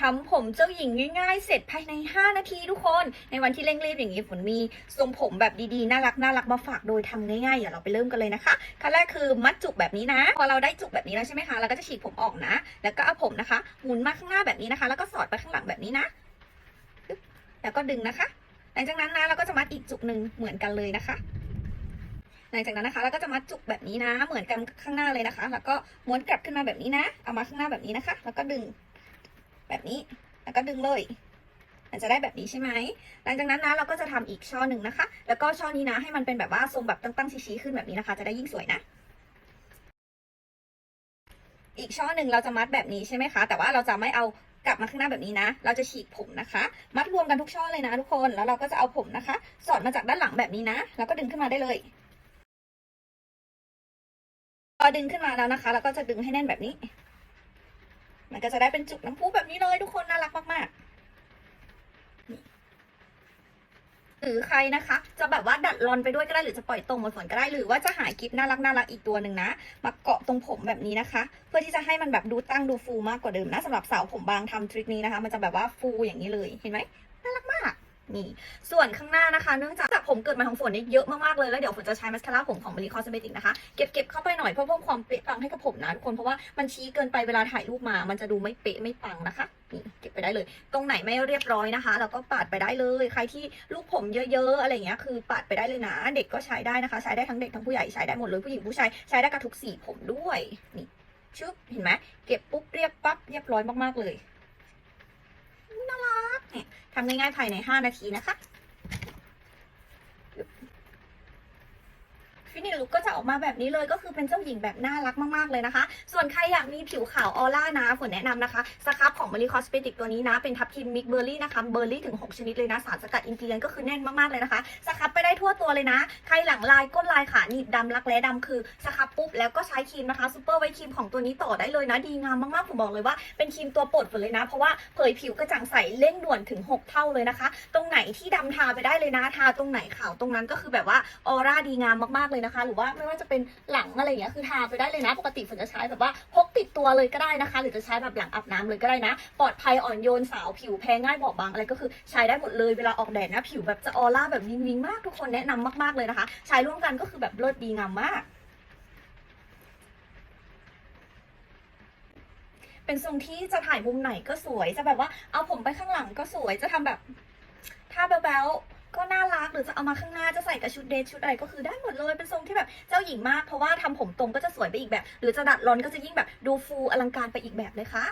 ทำผมเจ้าหญิงง่ายๆ เสร็จภายใน 5 นาทีทุกคน ในวันที่เร่งรีบอย่างนี้ฝนมีทรงผมแบบดีๆ น่ารักน่ารักมาฝากโดยทำง่ายๆ เดี๋ยวเราไปเริ่มกันเลยนะคะขั้นแรกคือมัดจุกแบบนี้นะ พอเราได้จุกแบบนี้แล้วใช่ไหมคะ เราก็จะฉีกผมออกนะ แล้วก็เอาผมนะคะ หมุนมาข้างหน้าแบบนี้นะคะ แล้วก็สอดไปข้างหลังแบบนี้นะ แล้วก็ดึงนะคะ หลังจากนั้นนะเราก็จะมัดอีกจุกหนึ่งเหมือนกันเลยนะคะหลังจากนั้นนะคะเราก็จะมัดจุกแบบนี้นะ เหมือนกันข้างหน้าเลยนะคะ แล้วก็ม้วนกลับขึ้นมาแบบนี้นะ เอามาข้างหน้าแบบนี้นะคะ แล้วก็ดึง แบบนี้ แล้วก็ดึงเลยมันจะได้แบบนี้ใช่ไหม หลังจากนั้นนะเราก็จะทำอีกช่อหนึ่งนะคะ แล้วก็ช่อนี้นะให้มันเป็นแบบว่าทรงแบบตั้งๆชี้ๆขึ้นแบบนี้นะคะ จะได้ยิ่งสวยนะ อีกช่อหนึ่งเราจะมัดแบบนี้ใช่ไหมคะ แต่ว่าเราจะไม่เอากลับมาข้างหน้าแบบนี้นะ เราจะฉีกผมนะคะ มัดรวมกันทุกช่อเลยนะทุกคน แล้วเราก็จะเอาผมนะคะ สอดมาจากด้านหลังแบบนี้นะ แล้วก็ดึงขึ้นมาได้เลยพอดึงขึ้นมาแล้วนะคะ เราก็จะดึงให้แน่นแบบนี้ มันก็จะได้เป็นจุกน้ำพุแบบนี้เลยทุกคนน่ารักมากๆหรือใครนะคะ จะแบบว่าดัดรอนไปด้วยก็ได้หรือจะปล่อยตรงมาฝนก็ได้หรือว่าจะหากิฟน่ารักน่ารักอีกตัวหนึ่งนะ มาเกาะตรงผมแบบนี้นะคะ เพื่อที่จะให้มันแบบดูตั้งดูฟูมากกว่าเดิมนะสำหรับสาวผมบางทำทริคนี้นะคะ มันจะแบบว่าฟูอย่างนี้เลยเห็นไหม นี่ ส่วนข้างหน้านะคะ เนื่องจากผมเกิดมาของฝนเนี่ยเยอะมากๆเลย แล้วเดี๋ยวฝนจะใช้มัสคาร่าผมของบริคอสเมติกนะคะ เก็บเก็บเข้าไปหน่อยเพื่อเพิ่มความเป๊ะปังให้กับผมนะทุกคน เพราะว่ามันชี้เกินไปเวลาถ่ายรูปมา มันจะดูไม่เป๊ะไม่ปังนะคะ นี่เก็บไปได้เลย ตรงไหนไม่เรียบร้อยนะคะ เราก็ปาดไปได้เลย ใครที่ลูกผมเยอะๆอะไรอย่างเงี้ย คือปาดไปได้เลยนะ เด็กก็ใช้ได้นะคะ ใช้ได้ทั้งเด็กทั้งผู้ใหญ่ ใช้ได้หมดเลยผู้หญิงผู้ชาย ใช้ได้กับทุกสีผมด้วย นี่ชึบเห็นไหมเก็บปุ๊บเรียบปั๊บเรียบร้อยมากๆเลย ทำง่ายๆภายใน 5 นาทีนะคะ ฟินิลุกก็จะออกมาแบบนี้เลยก็คือเป็นเจ้าหญิงแบบน่ารักมากๆเลยนะคะ ส่วนใครอยากมีผิวขาวออร่านะฝนแนะนำนะคะสครับของมารีคอสเปติกตัวนี้นะ เป็นทับทิมมิกเบอร์รี่นะคะเบอร์รี่ถึง 6 ชนิดเลยนะ สารสกัดอินเดียนก็คือแน่นมากๆเลยนะคะสครับไปได้ทั่วตัวเลยนะ ใครหลังลายก้นลายขาหนีบดำรักแร้ดำคือสครับปุ๊บแล้วก็ใช้ครีมนะคะซูเปอร์ไวท์ครีมของตัวนี้ต่อได้เลยนะ ดีงามมากๆผมบอกเลยว่าเป็นครีมตัวโปรดฝนเลยนะ เพราะว่าเผยผิวกระจ่างใสเร่งด่วนถึง 6 เท่าเลยนะคะ ตรงไหนที่ดำทาไปได้เลยนะทาตรงไหนขาวตรงนั้นก็คือแบบว่าออร่าดีงามมากๆเลยนะคะ หรือว่าไม่ว่าจะเป็นหลังอะไรอย่างเงี้ยคือทาไปได้เลยนะ ปกติฝนจะใช้แบบว่าพกติดตัวเลยก็ได้นะคะ หรือจะใช้แบบหลังอาบน้ำเลยก็ได้นะ ปลอดภัยอ่อนโยนสาวผิวแพ้ง่ายบอบบางอะไรก็คือใช้ได้หมดเลยเวลาออกแดดนะผิวแบบจะออร่าแบบวิงวิงมากทุกคนแนะนำมากๆเลยนะคะ ใช้ร่วมกันก็คือแบบเลิศดีงามมากเป็นทรงที่จะถ่ายมุมไหนก็สวย จะแบบว่าเอาผมไปข้างหลังก็สวย จะทำแบบท่าแบ๊วๆ ก็น่ารักหรือจะเอามาข้างหน้าจะใส่กับชุดเดทชุดอะไรก็คือได้หมดเลยเป็นทรงที่แบบเจ้าหญิงมากเพราะว่าทำผมตรงก็จะสวยไปอีกแบบ หรือจะดัดรอนก็จะยิ่งแบบดูฟูอลังการไปอีกแบบเลยค่ะ